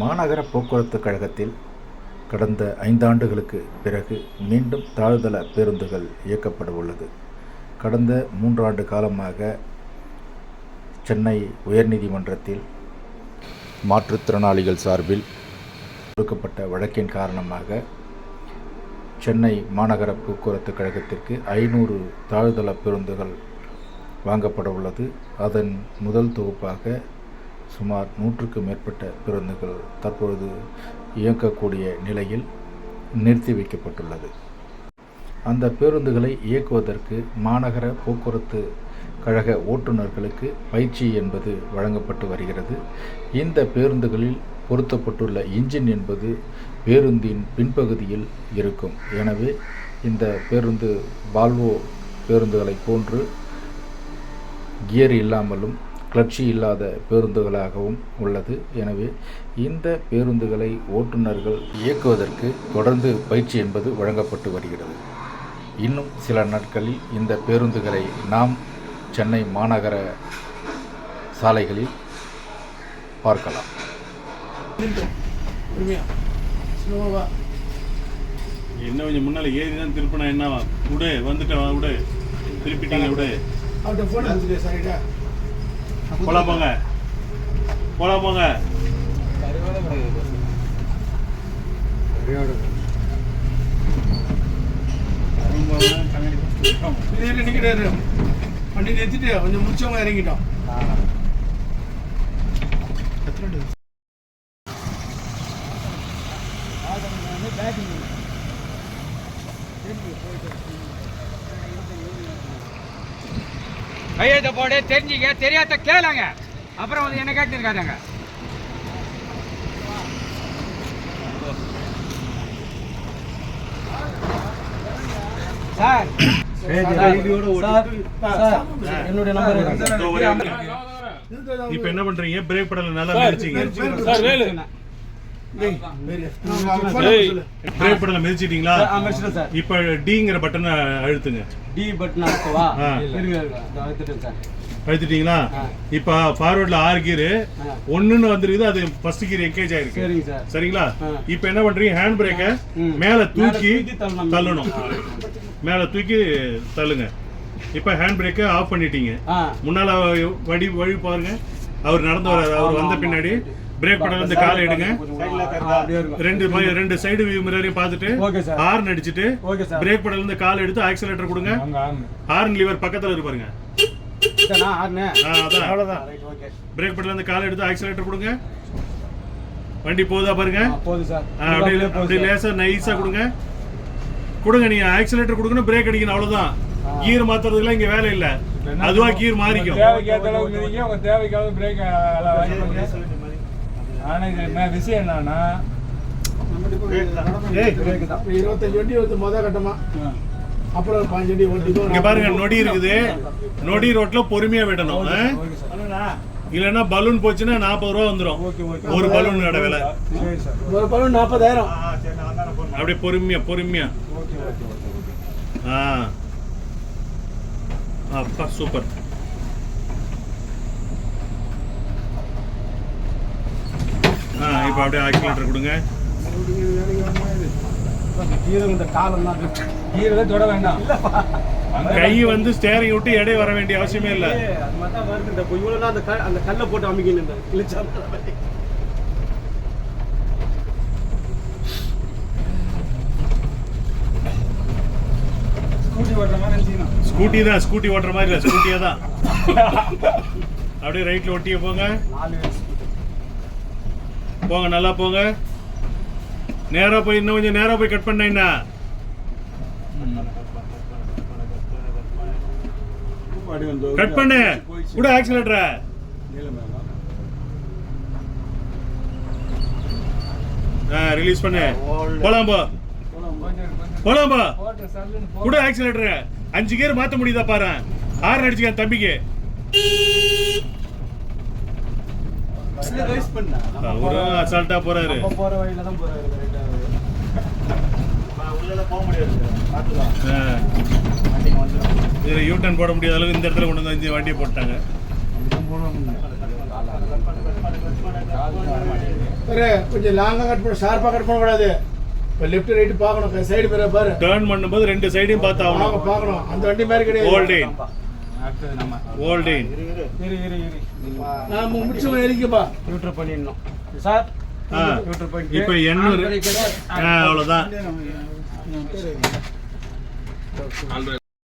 மாநகர போக்குவரத்து கழகத்தில் கடந்த ஐந்தாண்டுகளுக்கு பிறகு மீண்டும் தாழ்தள பேருந்துகள் இயக்கப்பட உள்ளது. கடந்த மூன்றாண்டு காலமாக சென்னை உயர்நீதிமன்றத்தில் மாற்றுத்திறனாளிகள் சார்பில் கொடுக்கப்பட்ட வழக்கின் காரணமாக சென்னை மாநகர போக்குவரத்து கழகத்திற்கு ஐநூறு தாழ்தள பேருந்துகள் வாங்கப்பட உள்ளது. அதன் முதல் தொகுப்பாக சுமார் நூற்றுக்கு மேற்பட்ட பேருந்துகள் தற்பொழுது இயக்கக்கூடிய நிலையில் நிறுத்தி வைக்கப்பட்டுள்ளது. அந்த பேருந்துகளை இயக்குவதற்கு மாநகர போக்குவரத்து கழக ஓட்டுநர்களுக்கு பயிற்சி என்பது வழங்கப்பட்டு வருகிறது. இந்த பேருந்துகளில் பொருத்தப்பட்டுள்ள இன்ஜின் என்பது பேருந்தின் பின்பகுதியில் இருக்கும். எனவே இந்த பேருந்து வால்வோ பேருந்துகளைப் போன்று கியர் இல்லாமலும் கிளட்சி இல்லாத பேருந்துகளாகவும் உள்ளது. எனவே இந்த பேருந்துகளை ஓட்டுநர்கள் இயக்குவதற்கு தொடர்ந்து பயிற்சி என்பது வழங்கப்பட்டு வருகிறது. இன்னும் சில நாட்களில் இந்த பேருந்துகளை நாம் சென்னை மாநகர சாலைகளில் பார்க்கலாம். என்ன கொஞ்சம் முன்னால ஏறி தான் திருப்பினா என்னவா? விடு வந்துட்டேன் விடு திருப்பிட்டீங்க விடு போலாம் போங்க. போலாம் போங்க. இரு வண்டி நிறுத்திட்டு கொஞ்சம் முடிச்சவங்க இறங்கிட்டோம் கையெழுத்த போடு தெரிஞ்சுக்க தெரியாத கேளுங்க அப்புறம் வந்து என்ன கேட்டு இருக்காங்க சார் என்னுடைய நம்பர். இப்ப என்ன பண்றீங்க பிரேக் படல நல்லா மிதிச்சீங்க பிரேக் படல மிதிச்சிட்டீங்களா? இப்ப டிங்கிற பட்டனை அழுத்துங்க. டி பட்டன் அழுத்தவா? அழுத்திட்டீங்களா. இப்ப ஃபார்வர்ட்ல ஆறு கீர். ஒண்ணுன்னு வந்துருக்குது அது ஃபர்ஸ்ட் கீர் எங்கேஜ் ஆயிருக்கு. சரிங்க சார். சரிங்களா. இப்ப என்ன பண்றீங்க? ஹேண்ட் பிரேக்க. மேல தூக்கி தள்ளணும். மேல தூக்கி தள்ளுங்க. இப்ப ஹேண்ட் பிரேக்க ஆஃப் பண்ணிட்டீங்க. முன்னால வழி வழி பாருங்க. அவர் நடந்து வராரு. அவர் வந்த பின்னாடி. பிரேக் படம் வந்து காலை எடுங்க. ரெண்டு ரெண்டு சைடு வியூ மிரரையும் பார்த்துட்டு ஹார்ன் அடிச்சிட்டு பிரேக் படல இருந்து கால் எடுத்து ஆக்சிலேட்டர் கொடுங்க. ஹார்ன் லிவர் பக்கத்துல இருக்கு பாருங்க. இதானா? ஆறுனே? ஆ, அதான். அவ்வளவுதான். பிரேக் படல இருந்து கால் எடுத்து ஆக்சிலேட்டர் கொடுங்க. வண்டி போகுதா பாருங்க அப்படியே அப்படியே. லேசா நைஸா கொடுங்க. கொடுங்க நீங்க ஆக்சிலேட்டர் கொடுக்கணும் பிரேக் அடிக்கணும் அவ்வளவுதான். கீர் மாத்துறதுக்குலாம் இங்க வேலை இல்ல. அதுவா கீர் மாறிக்கும். தேவைக்கேற்ற அளவுக்கு மிதிங்க உங்க தேவைக்கு அளவு பிரேக் எல்லாம் வாங்கி பண்ணுங்க ஆனா இது என்ன விஷயம் என்னன்னா. இருபத்தஞ்சு வண்டி வந்து முத கட்டமா. அப்புறம் ஒரு பாஞ்சு வண்டி ஓட்டிக்கோ இங்க பாருங்க நொடி இருக்குது. நொடி ரோட்ல பொறுமையா விடணும்? இல்லைன்னா பலூன் போச்சுன்னா நாற்பது ரூபா வந்துரும். ஒரு பலூன் கடை விலை. ஒரு பலன் நாற்பதாயிரம் அப்படியே பொறுமையா பொறுமையா. ஆ. அப்பா சூப்பர் ஆ இப்போ அப்படியே ஆக்சிலேட்டர் கொடுங்க. கை வந்து ஸ்டேரிங் விட்டு எடை வர வேண்டிய அவசியமே இல்லை. அந்த க- அந்த கல்லை போட்டு அமைக்கணும் ஸ்கூட்டி தான் ஸ்கூட்டி ஓட்டுற மாதிரி இல்லை ஸ்கூட்டியே தான். அப்படியே ரைட்ல ஒட்டியே போங்க. நாலு வயசு. போங்க நல்லா போங்க. நேரா போய் இன்னும் கொஞ்சம் நேரா போய் கட் பண்ண என்ன கட் பண்ணு. கூட ஆக்சிலேட்டர ரிலீஸ் பண்ணு. போலாம் போ. போலாம் போ. கூட ஆக்சிலேட்டர் அஞ்சு கேர் மாத்த முடியுதா பாரு. ஆறு அடிச்சுக்க தம்பிக்கு. அவரும் அசால்ட்டா போறாரு. போற வழியில தான் போறாரு correct ஆ. ஆ. இதுல யூ டர்ன் போட முடியாத அளவுக்கு இந்த இடத்துல கொண்டு வந்து இந்த வண்டியை போட்டாங்க. கொஞ்சம் லாங்கா கட் பண்ண ஷார்ப்பா கட் பண்ண கூடாது இப்போ லெஃப்ட் ரைட் பார்க்கணும். சைடு பேர பாரு. டேர்ன் பண்ணும்போது ரெண்டு சைடையும் பார்த்து ஆகணும் பார்க்கணும். அந்த வண்டி மாதிரி கிடையாது. அடுத்தது நம்ம ஓல்டேன் இரு இரு. இரு நான் முடிச்சு எரிக்கப்பா நியூட்ரல் பண்ணிடணும். சார்? பண்ணிட்டு இப்போ எண்ணூறு. அவ்வளோதான்